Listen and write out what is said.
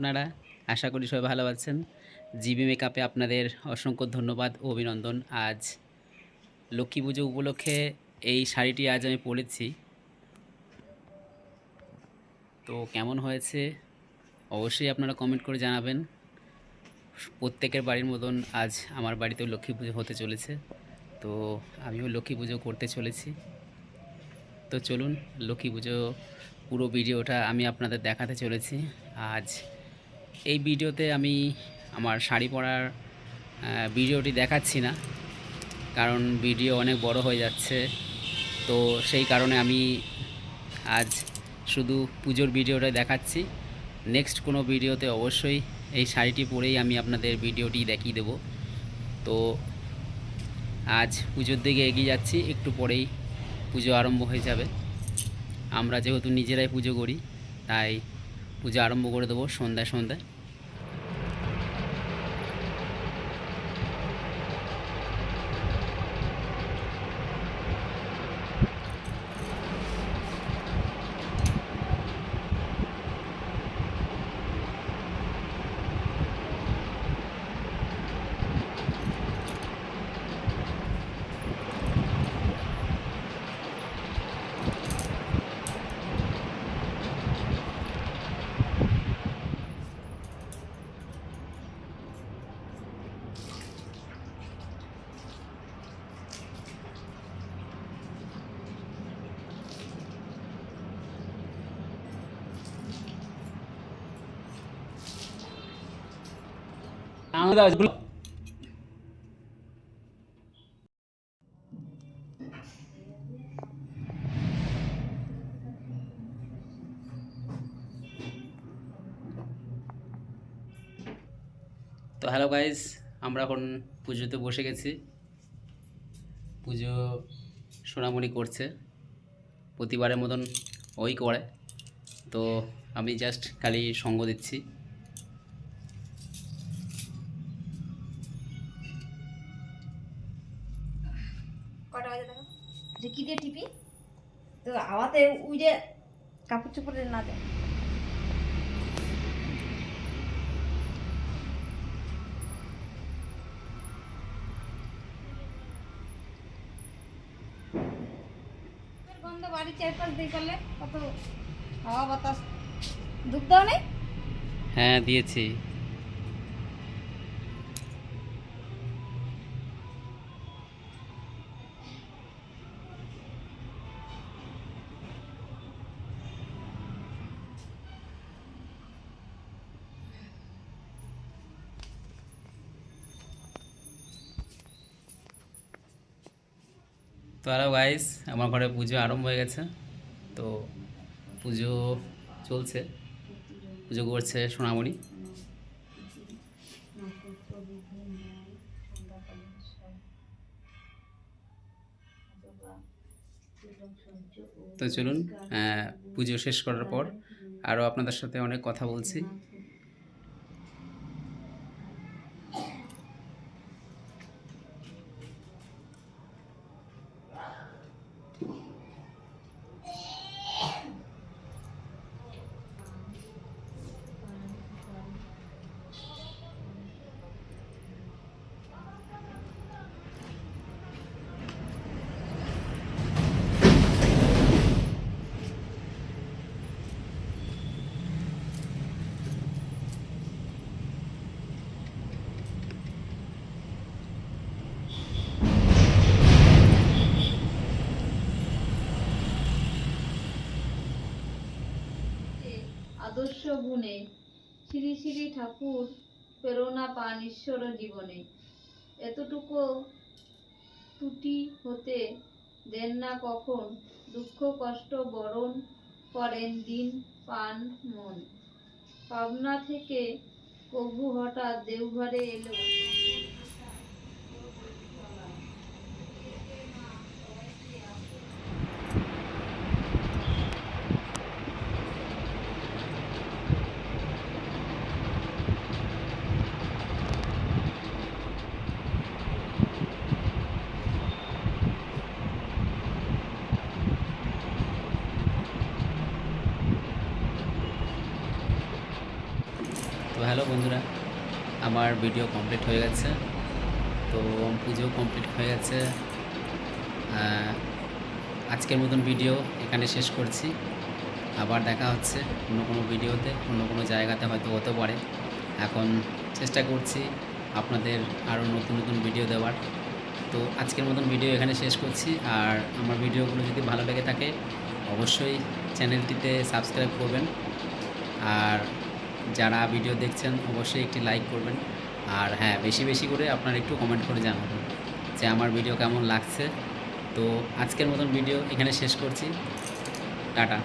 আপনারা? আশা করি সবাই ভালো আছেন। জিবি মেকআপে আপনাদের অসংখ্য ধন্যবাদ ও অভিনন্দন। আজ লক্ষ্মী পুজো উপলক্ষে এই শাড়িটি আজ আমি পরেছি। তো কেমন হয়েছে? অবশ্যই আপনারা কমেন্ট করে জানাবেন। প্রত্যেকের বাড়ির মতন আজ আমার বাড়িতেও লক্ষ্মী পুজো হতে চলেছে। তো আমিও লক্ষ্মী পুজো করতে চলেছি। তো চলুন লক্ষ্মী পুজো পুরো ভিডিওটা আমি আপনাদের দেখাতে চলেছি। আজ এই ভিডিওতে আমি আমার শাড়ি পরার ভিডিওটি দেখাচ্ছি না। কারণ ভিডিও অনেক বড় হয়ে যাচ্ছে। তো সেই কারণে আমি আজ শুধু পুজোর ভিডিওটা দেখাচ্ছি। নেক্সট কোনো ভিডিওতে অবশ্যই এই শাড়িটি পরেই আমি আপনাদের ভিডিওটি দেখিয়ে দেব। তো আজ পুজোর দিকে এগিয়ে যাচ্ছি। একটু পরেই পুজো আরম্ভ হয়ে যাবে। আমরা যেহেতু নিজেরাই পুজো করি, তাই পুজো আরম্ভ করে দেবো সন্ধ্যায় সন্ধ্যায়। তো হ্যালো গাইজ আমরা এখন পুজোতে বসে গেছি। পুজো সোনামণি করছে, প্রতিবারের মতন ওই করে। তো আমি জাস্ট খালি সঙ্গ দিচ্ছি। কটা বাজে দেখো? যে কি দিয়ে টিপি? তো আওয়াতে উইরে কাপড় চোপড়ে না দেয়। গন্ধ বাড়ি চারপাশ দিয়ে করলে কত হাওয়া বাতাস। দুধ দাও নেই হ্যাঁ দিয়েছি। হ্যালো গাইস আমার ঘরে পুজো আরম্ভ হয়ে গেছে। তো পুজো চলছে। পুজো করছে সোনামণি। তো চলুন পুজো শেষ করার পর আরও আপনাদের সাথে অনেক কথা বলছি। আদর্শ গুণে শ্রী শ্রী ঠাকুর প্রেরণা পান ঈশ্বর জীবনে। এতটুকু ত্রুটি হতে দেন না কখন? দুঃখ, কষ্ট বরণ করেন দিন, পান, মন। পাবনা থেকে কভু হঠাৎ দেওঘরে এলো। তো হ্যালো বন্ধুরা, আমার ভিডিও কমপ্লিট হয়ে গেছে। তো পুজো কমপ্লিট হয়ে গেছে। আজকের মতন ভিডিও এখানে শেষ করছি। আবার দেখা হচ্ছে অন্য কোনো ভিডিওতে অন্য কোনো জায়গাতে হয়তো হতে পারে। এখন চেষ্টা করছি আপনাদের আরও নতুন নতুন ভিডিও দেওয়ার। তো আজকের মতন ভিডিও এখানে শেষ করছি। আর আমার ভিডিওগুলো যদি ভালো লেগে থাকে, অবশ্যই চ্যানেলটিতে সাবস্ক্রাইব করবেন। আর যারা ভিডিও দেখছেন অবশ্যই একটি লাইক করবেন। আর হ্যাঁ বেশি বেশি করে আপনারা একটু কমেন্ট করে জানাবেন যে আমার ভিডিও কেমন লাগছে। তো আজকের মতন ভিডিও এখানে শেষ করছি। টাটা।